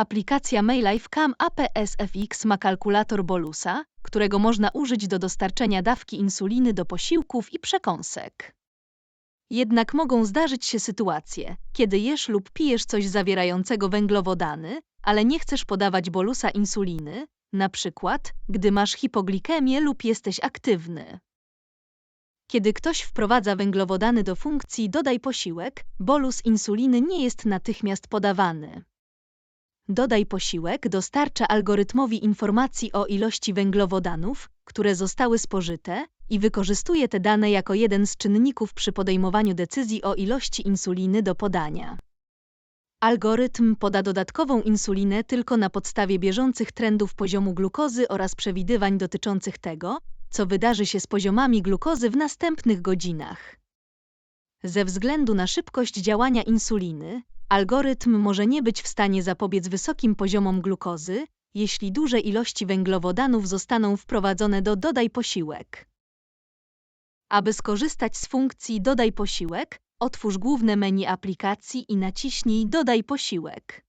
Aplikacja MyLife Cam APS-FX ma kalkulator bolusa, którego można użyć do dostarczenia dawki insuliny do posiłków i przekąsek. Jednak mogą zdarzyć się sytuacje, kiedy jesz lub pijesz coś zawierającego węglowodany, ale nie chcesz podawać bolusa insuliny, na przykład gdy masz hipoglikemię lub jesteś aktywny. Kiedy ktoś wprowadza węglowodany do funkcji dodaj posiłek, bolus insuliny nie jest natychmiast podawany. Dodaj posiłek dostarcza algorytmowi informacji o ilości węglowodanów, które zostały spożyte i wykorzystuje te dane jako jeden z czynników przy podejmowaniu decyzji o ilości insuliny do podania. Algorytm poda dodatkową insulinę tylko na podstawie bieżących trendów poziomu glukozy oraz przewidywań dotyczących tego, co wydarzy się z poziomami glukozy w następnych godzinach. Ze względu na szybkość działania insuliny, algorytm może nie być w stanie zapobiec wysokim poziomom glukozy, jeśli duże ilości węglowodanów zostaną wprowadzone do dodaj posiłek. Aby skorzystać z funkcji dodaj posiłek, otwórz główne menu aplikacji i naciśnij dodaj posiłek.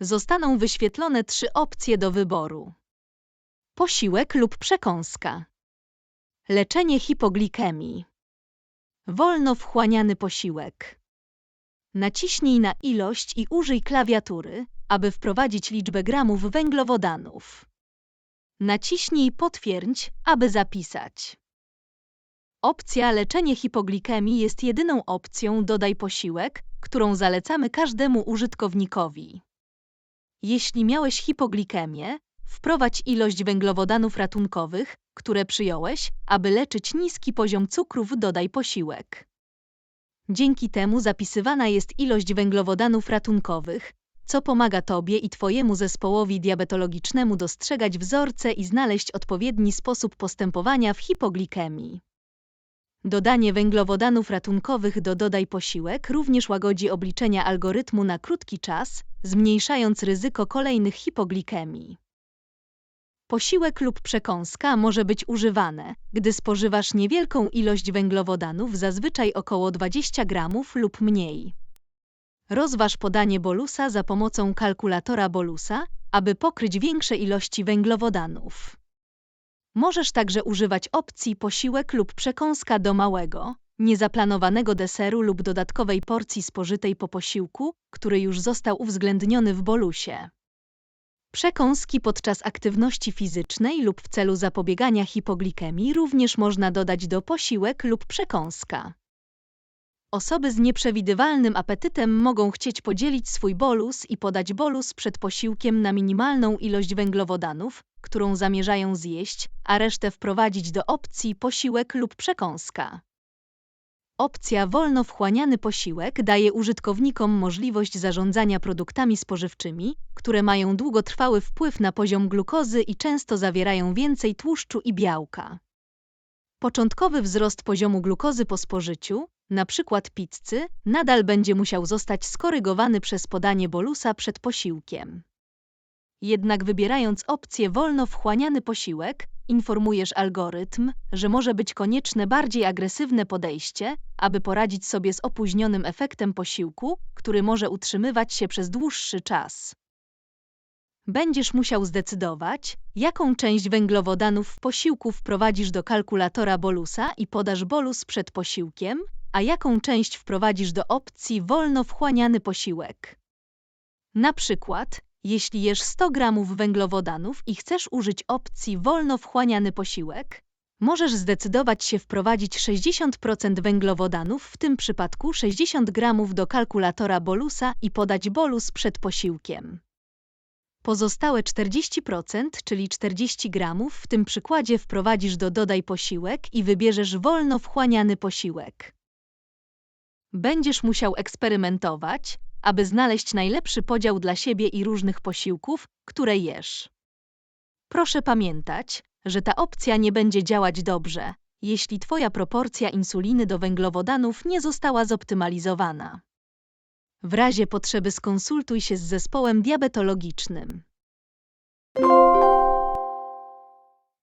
Zostaną wyświetlone trzy opcje do wyboru. Posiłek lub przekąska. Leczenie hipoglikemii. Wolno wchłaniany posiłek. Naciśnij na ilość i użyj klawiatury, aby wprowadzić liczbę gramów węglowodanów. Naciśnij potwierdź, aby zapisać. Opcja leczenie hipoglikemii jest jedyną opcją dodaj posiłek, którą zalecamy każdemu użytkownikowi. Jeśli miałeś hipoglikemię, wprowadź ilość węglowodanów ratunkowych, które przyjąłeś, aby leczyć niski poziom cukrów dodaj posiłek. Dzięki temu zapisywana jest ilość węglowodanów ratunkowych, co pomaga Tobie i Twojemu zespołowi diabetologicznemu dostrzegać wzorce i znaleźć odpowiedni sposób postępowania w hipoglikemii. Dodanie węglowodanów ratunkowych do dodaj posiłek również łagodzi obliczenia algorytmu na krótki czas, zmniejszając ryzyko kolejnych hipoglikemii. Posiłek lub przekąska może być używane, gdy spożywasz niewielką ilość węglowodanów, zazwyczaj około 20 gramów lub mniej. Rozważ podanie bolusa za pomocą kalkulatora bolusa, aby pokryć większe ilości węglowodanów. Możesz także używać opcji posiłek lub przekąska do małego, niezaplanowanego deseru lub dodatkowej porcji spożytej po posiłku, który już został uwzględniony w bolusie. Przekąski podczas aktywności fizycznej lub w celu zapobiegania hipoglikemii również można dodać do posiłek lub przekąska. Osoby z nieprzewidywalnym apetytem mogą chcieć podzielić swój bolus i podać bolus przed posiłkiem na minimalną ilość węglowodanów, którą zamierzają zjeść, a resztę wprowadzić do opcji posiłek lub przekąska. Opcja wolno wchłaniany posiłek daje użytkownikom możliwość zarządzania produktami spożywczymi, które mają długotrwały wpływ na poziom glukozy i często zawierają więcej tłuszczu i białka. Początkowy wzrost poziomu glukozy po spożyciu, np. pizzy, nadal będzie musiał zostać skorygowany przez podanie bolusa przed posiłkiem. Jednak wybierając opcję wolno wchłaniany posiłek, informujesz algorytm, że może być konieczne bardziej agresywne podejście, aby poradzić sobie z opóźnionym efektem posiłku, który może utrzymywać się przez dłuższy czas. Będziesz musiał zdecydować, jaką część węglowodanów w posiłku wprowadzisz do kalkulatora bolusa i podasz bolus przed posiłkiem, a jaką część wprowadzisz do opcji wolno wchłaniany posiłek. Na przykład, jeśli jesz 100 gramów węglowodanów i chcesz użyć opcji wolno wchłaniany posiłek, możesz zdecydować się wprowadzić 60% węglowodanów, w tym przypadku 60 gramów do kalkulatora bolusa i podać bolus przed posiłkiem. Pozostałe 40%, czyli 40 gramów, w tym przykładzie wprowadzisz do dodaj posiłek i wybierzesz wolno wchłaniany posiłek. Będziesz musiał eksperymentować, aby znaleźć najlepszy podział dla siebie i różnych posiłków, które jesz. Proszę pamiętać, że ta opcja nie będzie działać dobrze, jeśli Twoja proporcja insuliny do węglowodanów nie została zoptymalizowana. W razie potrzeby skonsultuj się z zespołem diabetologicznym.